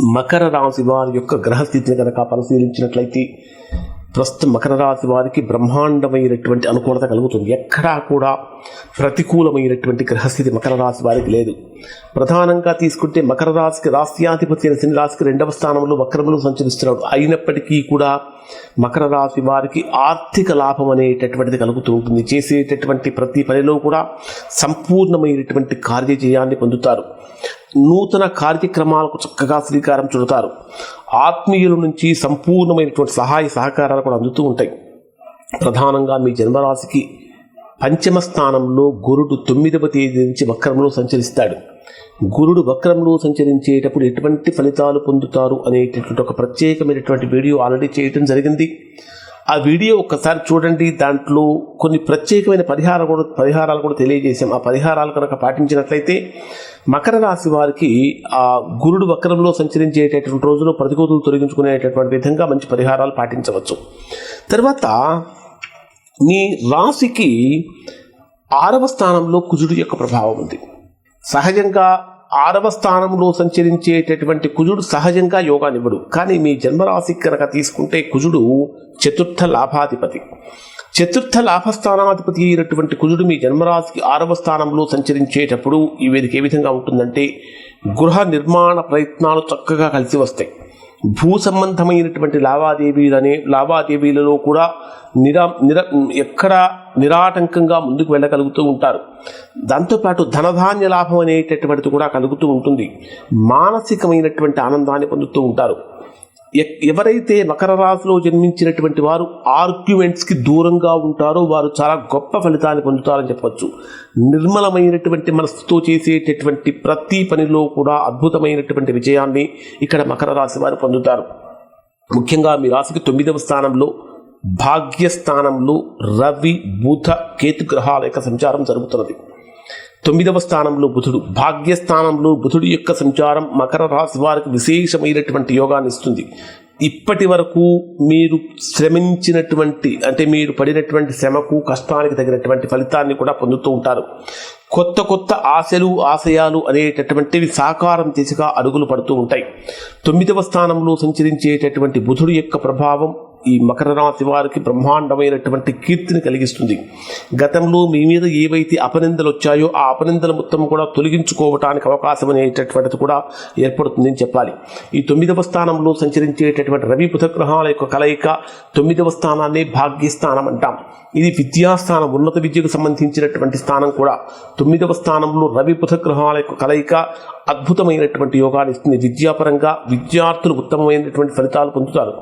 మకర రాశి వారి యొక్క గ్రహస్థితిని కనుక పరిశీలించినట్లయితే ప్రస్తుతం మకర రాశి వారికి బ్రహ్మాండమైనటువంటి అనుకూలత కలుగుతుంది. ఎక్కడా కూడా ప్రతికూలమైనటువంటి గ్రహస్థితి మకర రాశి వారికి లేదు. ప్రధానంగా తీసుకుంటే మకర రాశికి రాశ్యాధిపతి అయిన శని రాశికి రెండవ స్థానంలో వక్రములు సంచరిస్తున్నాడు. అయినప్పటికీ కూడా మకర రాశి వారికి ఆర్థిక లాభం అనేటటువంటిది కలుగుతూ ఉంటుంది. చేసేటటువంటి ప్రతి పనిలో కూడా సంపూర్ణమైనటువంటి కార్యజయాన్ని పొందుతారు. నూతన కార్యక్రమాలకు చక్కగా శ్రీకారం చుడతారు. ఆత్మీయుల నుంచి సంపూర్ణమైనటువంటి సహాయ సహకారాలు కూడా అందుతూ ఉంటాయి. ప్రధానంగా మీ జన్మరాశికి పంచమ స్థానంలో గురుడు తొమ్మిదవ తేదీ నుంచి వక్రంలో సంచరిస్తాడు. గురుడు వక్రంలో సంచరించేటప్పుడు ఎటువంటి ఫలితాలు పొందుతారు అనేటటువంటి ఒక ప్రత్యేకమైనటువంటి వీడియో ఆల్రెడీ చేయడం జరిగింది. ఆ వీడియో ఒక్కసారి చూడండి దాంట్లో కొన్ని ప్రత్యేకమైన పరిహారాలు కూడా పరిహారాలు కూడా తెలియజేశాం. ఆ పరిహారాలు కనుక పాటించినట్లయితే మకర రాశి వారికి ఆ గురుడు వక్రంలో సంచరించేటటువంటి రోజులో ప్రతికూతులు తొలగించుకునేటటువంటి విధంగా మంచి పరిహారాలు పాటించవచ్చు. తర్వాత మీ రాశికి ఆరవ స్థానంలో కుజుడు యొక్క ప్రభావం ఉంది. సహజంగా ఆరవ స్థానంలో సంచరించేటటువంటి కుజుడు సహజంగా యోగానివ్వడు. కానీ మీ జన్మరాశికి కనుక తీసుకుంటే కుజుడు చతుర్థ లాభాధిపతి. చతుర్థ లాభస్థానాధిపతి అయినటువంటి కుజుడు మీ జన్మరాశికి ఆరవ స్థానంలో సంచరించేటప్పుడు ఈ వేదిక ఏ విధంగా ఉంటుందంటే గృహ నిర్మాణ ప్రయత్నాలు చక్కగా కలిసి వస్తాయి. భూ సంబంధమైనటువంటి లావాదేవీలనే లావాదేవీలలో కూడా నిరా నిర ఎక్కడ నిరాటంకంగా ముందుకు వెళ్ళగలుగుతూ ఉంటారు. దాంతోపాటు ధనధాన్య లాభం అనేటటువంటిది కూడా కలుగుతూ ఉంటుంది. మానసికమైనటువంటి ఆనందాన్ని పొందుతూ ఉంటారు. ఎవరైతే మకర రాశిలో జన్మించినటువంటి వారు ఆర్గ్యుమెంట్స్కి దూరంగా ఉంటారో వారు చాలా గొప్ప ఫలితాన్ని పొందుతారని చెప్పవచ్చు నిర్మలమైనటువంటి మనస్సుతో చేసేటటువంటి ప్రతి పనిలో కూడా అద్భుతమైనటువంటి విజయాన్ని ఇక్కడ మకర రాశి వారు పొందుతారు. ముఖ్యంగా మీ రాశికి తొమ్మిదవ స్థానంలో భాగ్యస్థానంలో రవి బుధ కేతు గ్రహాల యొక్క సంచారం జరుగుతున్నది. తొమ్మిదవ స్థానంలో బుధుడు. భాగ్యస్థానంలో బుధుడు యొక్క సంచారం మకర రాశి వారికి విశేషమైనటువంటి యోగాన్ని ఇస్తుంది. ఇప్పటి వరకు మీరు శ్రమించినటువంటి అంటే మీరు పడినటువంటి శ్రమకు కష్టానికి తగినటువంటి ఫలితాన్ని కూడా పొందుతూ ఉంటారు. కొత్త కొత్త ఆశలు ఆశయాలు అనేటటువంటివి సాకారం దిశగా అడుగులు పడుతూ ఉంటాయి. తొమ్మిదవ స్థానంలో సంచరించేటటువంటి బుధుడు యొక్క ప్రభావం ఈ మకర రాశి వారికి బ్రహ్మాండమైనటువంటి కీర్తిని కలిగిస్తుంది. గతంలో మీ మీద ఏవైతే అపనిందలు వచ్చాయో ఆ అపనిందల మొత్తం కూడా తొలగించుకోవటానికి అవకాశం అనేటటువంటిది కూడా ఏర్పడుతుందని చెప్పాలి. ఈ తొమ్మిదవ స్థానంలో సంచరించేటటువంటి రవి బుధగ్రహాల యొక్క కలయిక తొమ్మిదవ స్థానాన్ని భాగ్యస్థానం అంటాం. ఇది విద్యాస్థానం ఉన్నత విద్యకు సంబంధించినటువంటి స్థానం కూడా. తొమ్మిదవ స్థానంలో రవి బుధగ్రహాల యొక్క కలయిక అద్భుతమైనటువంటి యోగాన్ని ఇస్తుంది. విద్యాపరంగా విద్యార్థులు ఉత్తమమైనటువంటి ఫలితాలు పొందుతారు.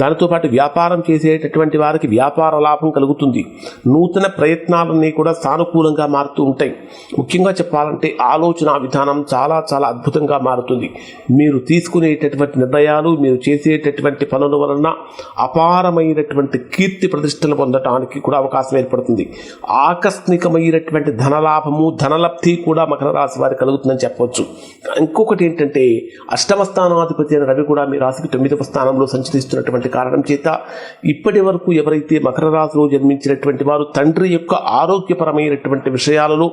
దానితో పాటు వ్యాపారం చేసేటటువంటి వారికి వ్యాపార లాభం కలుగుతుంది. నూతన ప్రయత్నాలన్నీ కూడా సానుకూలంగా మారుతూ ఉంటాయి. ముఖ్యంగా చెప్పాలంటే ఆలోచన విధానం చాలా చాలా అద్భుతంగా మారుతుంది. మీరు తీసుకునేటటువంటి నిర్ణయాలు మీరు చేసేటటువంటి పనుల వలన అపారమైనటువంటి కీర్తి ప్రతిష్టలు పొందటానికి కూడా అవకాశం ఏర్పడుతుంది. ఆకస్మికమైనటువంటి ధనలాభము ధనలబ్ధి కూడా మకర రాశి వారికి కలుగుతుందని చెప్పవచ్చు. ఇంకొకటి ఏంటంటే అష్టమ స్థానాధిపతి అయిన రవి కూడా మీ రాశికి తొమ్మిదవ స్థానంలో సంచరిస్తున్నటువంటి కారణం చేత ఇప్పటి వరకు ఎవరైతే మకర రాశిలో జన్మించినటువంటి వారు తండ్రి యొక్క ఆరోగ్యపరమైనటువంటి విషయాలలో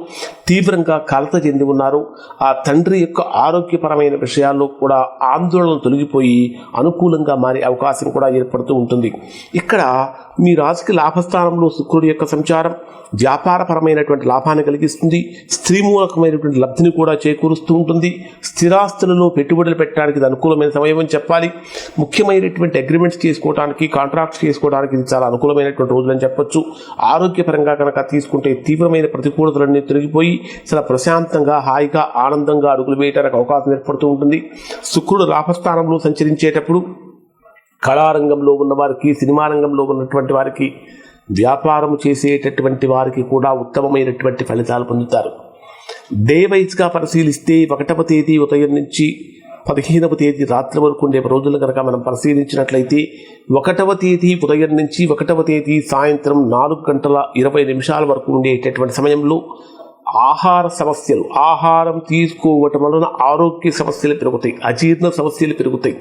తీవ్రంగా కలత చెంది ఉన్నారు. ఆ తండ్రి యొక్క ఆరోగ్యపరమైన విషయాల్లో కూడా ఆందోళన తొలగిపోయి అనుకూలంగా మారే అవకాశం కూడా ఏర్పడుతూ ఉంటుంది. ఇక్కడ మీ రాశికి లాభస్థానంలో శుక్రుడి యొక్క సంచారం వ్యాపారపరమైనటువంటి లాభాన్ని కలిగిస్తుంది. స్త్రీ మూలకమైనటువంటి లబ్ధిని కూడా చేకూరుస్తూ ఉంటుంది. ఉంది. స్థిరాస్తులలో పెట్టుబడులు పెట్టడానికి ఇది అనుకూలమైన సమయం అని చెప్పాలి. ముఖ్యమైనటువంటి అగ్రిమెంట్స్ చేసుకోవడానికి కాంట్రాక్ట్స్ చేసుకోవడానికి ఇది చాలా అనుకూలమైనటువంటి రోజులని చెప్పొచ్చు. ఆరోగ్యపరంగా కనుక తీసుకుంటే తీవ్రమైన ప్రతికూలతలన్నీ తొలగిపోయి చాలా ప్రశాంతంగా హాయిగా ఆనందంగా అడుగులు వేయడానికి అవకాశం ఏర్పడుతూ ఉంటుంది. శుక్రుడు లాభస్థానంలో సంచరించేటప్పుడు కళారంగంలో ఉన్న వారికి సినిమా రంగంలో ఉన్నటువంటి వారికి వ్యాపారం చేసేటటువంటి వారికి కూడా ఉత్తమమైనటువంటి ఫలితాలు పొందుతారు. డే వైజ్గా పరిశీలిస్తే ఒకటవ తేదీ ఉదయం నుంచి పదిహేనవ తేదీ రాత్రి వరకు ఉండే రోజులు కనుక మనం పరిశీలించినట్లయితే ఒకటవ తేదీ ఉదయం నుంచి ఒకటవ తేదీ సాయంత్రం నాలుగు గంటల ఇరవై నిమిషాల వరకు ఉండేటటువంటి సమయంలో ఆహార సమస్యలు ఆహారం తీసుకోవటం వలన ఆరోగ్య సమస్యలు పెరుగుతాయి అజీర్ణ సమస్యలు పెరుగుతాయి.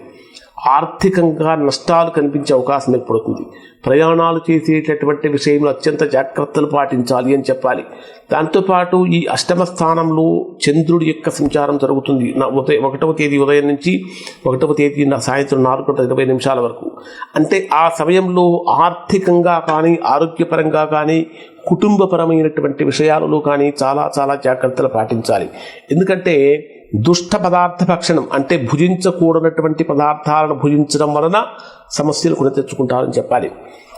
ఆర్థికంగా నష్టాలు కనిపించే అవకాశం ఏర్పడుతుంది. ప్రయాణాలు చేసేటటువంటి విషయంలో అత్యంత జాగ్రత్తలు పాటించాలి అని చెప్పాలి. దాంతోపాటు ఈ అష్టమ స్థానంలో చంద్రుడి యొక్క సంచారం జరుగుతుంది. నా ఉదయం ఒకటవ తేదీ ఉదయం నుంచి ఒకటవ తేదీ నా సాయంత్రం నాలుగు గంటల ఇరవై నిమిషాల వరకు. అంటే ఆ సమయంలో ఆర్థికంగా కానీ ఆరోగ్యపరంగా కానీ కుటుంబపరమైనటువంటి విషయాలలో కానీ చాలా చాలా జాగ్రత్తలు పాటించాలి. ఎందుకంటే దుష్ట పదార్థ భక్షణం అంటే భుజించకూడనటువంటి పదార్థాలను భుజించడం వలన సమస్యలు కొని తెచ్చుకుంటారని చెప్పాలి.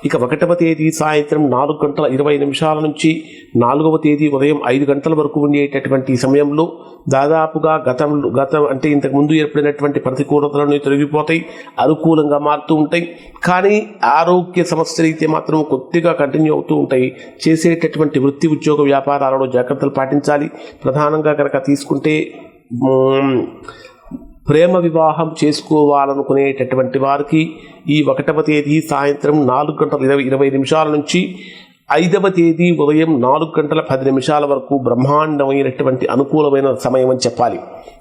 ఇక ఒకటవ తేదీ సాయంత్రం నాలుగు గంటల ఇరవై నిమిషాల నుంచి నాలుగవ తేదీ ఉదయం ఐదు గంటల వరకు ఉండేటటువంటి సమయంలో దాదాపుగా గతంలో గతం అంటే ఇంతకుముందు ఏర్పడినటువంటి ప్రతికూలతలను తొలగిపోతాయి అనుకూలంగా మారుతూ ఉంటాయి. కానీ ఆరోగ్య సమస్యలు అయితే మాత్రం కొద్దిగా కంటిన్యూ అవుతూ ఉంటాయి. చేసేటటువంటి వృత్తి ఉద్యోగ వ్యాపారాలలో జాగ్రత్తలు పాటించాలి. ప్రధానంగా కనుక తీసుకుంటే ప్రేమ వివాహం చేసుకోవాలనుకునేటటువంటి వారికి ఈ ఒకటవ తేదీ సాయంత్రం నాలుగు గంటల ఇరవై ఇరవై నిమిషాల నుంచి ఐదవ తేదీ ఉదయం నాలుగు గంటల పది నిమిషాల వరకు బ్రహ్మాండమైనటువంటి అనుకూలమైన సమయం అని చెప్పాలి.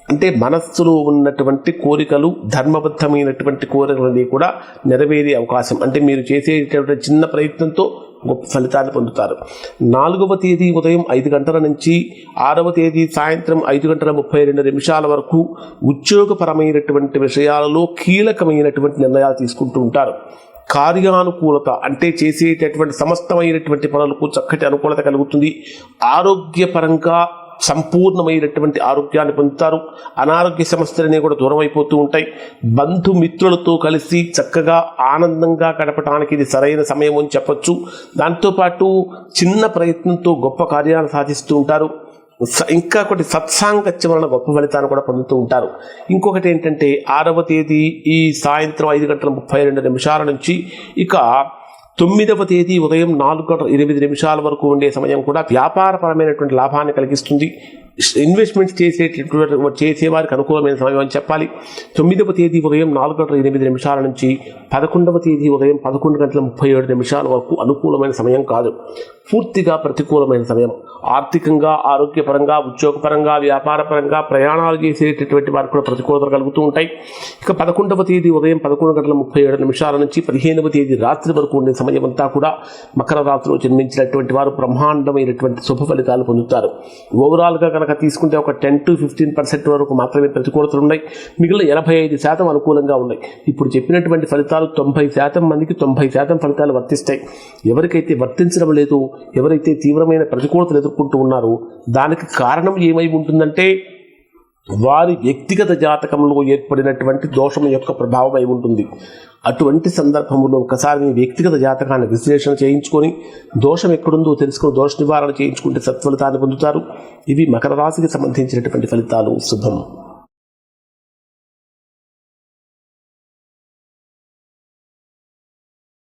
అంటే మనస్సులో ఉన్నటువంటి కోరికలు ధర్మబద్ధమైనటువంటి కోరికలన్నీ కూడా నెరవేరే అవకాశం. అంటే మీరు చేసేటటువంటి చిన్న ప్రయత్నంతో గొప్ప ఫలితాన్ని పొందుతారు. నాలుగవ తేదీ ఉదయం ఐదు గంటల నుంచి ఆరవ తేదీ సాయంత్రం ఐదు గంటల ముప్పై రెండు నిమిషాల వరకు ఉద్యోగపరమైనటువంటి విషయాలలో కీలకమైనటువంటి నిర్ణయాలు తీసుకుంటూ ఉంటారు. కార్యానుకూలత అంటే చేసేటటువంటి సమస్తమైనటువంటి పనులకు చక్కటి అనుకూలత కలుగుతుంది. ఆరోగ్యపరంగా సంపూర్ణమైనటువంటి ఆరోగ్యాన్ని పొందుతారు. అనారోగ్య సమస్యలన్నీ కూడా దూరం అయిపోతూ ఉంటాయి. బంధుమిత్రులతో కలిసి చక్కగా ఆనందంగా గడపడానికి ఇది సరైన సమయం అని చెప్పొచ్చు. దాంతోపాటు చిన్న ప్రయత్నంతో గొప్ప కార్యాలు సాధిస్తూ ఉంటారు. ఇంకా ఒకటి సత్సాంగత్యం వలన గొప్ప ఫలితాన్ని కూడా పొందుతూ ఉంటారు. ఇంకొకటి ఏంటంటే ఆరవ తేదీ ఈ సాయంత్రం ఐదు గంటల ముప్పై రెండు నిమిషాల నుంచి ఇక తొమ్మిదవ తేదీ ఉదయం నాలుగు గంటల ఎనిమిది నిమిషాల వరకు ఉండే సమయం కూడా వ్యాపారపరమైనటువంటి లాభాన్ని కలిగిస్తుంది. ఇన్వెస్ట్మెంట్ చేసేటటువంటి చేసేవారికి అనుకూలమైన సమయం అని చెప్పాలి. తొమ్మిదవ తేదీ ఉదయం నాలుగు గంటల ఎనిమిది నిమిషాల నుంచి పదకొండవ తేదీ ఉదయం పదకొండు గంటల ముప్పై ఏడు నిమిషాల వరకు అనుకూలమైన సమయం కాదు. పూర్తిగా ప్రతికూలమైన సమయం. ఆర్థికంగా ఆరోగ్యపరంగా ఉద్యోగపరంగా వ్యాపారపరంగా ప్రయాణాలు చేసేటటువంటి వారికి కూడా ప్రతికూలతలు కలుగుతూ ఉంటాయి. ఇక పదకొండవ తేదీ ఉదయం పదకొండు గంటల ముప్పై ఏడు నిమిషాల నుంచి పదిహేనవ తేదీ రాత్రి వరకు ఉండే సమయం అంతా కూడా మకర రాత్రిలో జన్మించినటువంటి వారు బ్రహ్మాండమైనటువంటి శుభ ఫలితాలు పొందుతారు. ఓవరాల్గా కనుక కనుక తీసుకుంటే ఒక టెన్ టు ఫిఫ్టీన్ పర్సెంట్ వరకు మాత్రమే ప్రతికూలతలు ఉన్నాయి. మిగిలిన ఎనభై ఐదు శాతం అనుకూలంగా ఉన్నాయి. ఇప్పుడు చెప్పినటువంటి ఫలితాలు తొంభై శాతం మందికి తొంభై శాతం ఫలితాలు వర్తిస్తాయి. ఎవరికైతే వర్తించడం లేదు ఎవరైతే తీవ్రమైన ప్రతికూలతలు ఎదుర్కొంటూ ఉన్నారో దానికి కారణం ఏమై ఉంటుందంటే వారి వ్యక్తిగత జాతకంలో ఏర్పడినటువంటి దోషం యొక్క ప్రభావం అయి ఉంటుంది. అటువంటి సందర్భంలో ఒకసారి మీ వ్యక్తిగత జాతకాన్ని విశ్లేషణ చేయించుకొని దోషం ఎక్కడుందో తెలుసుకొని దోష నివారణ చేయించుకుంటే సత్ఫలితాన్ని పొందుతారు. ఇవి మకర రాశికి సంబంధించినటువంటి ఫలితాలు. శుభం.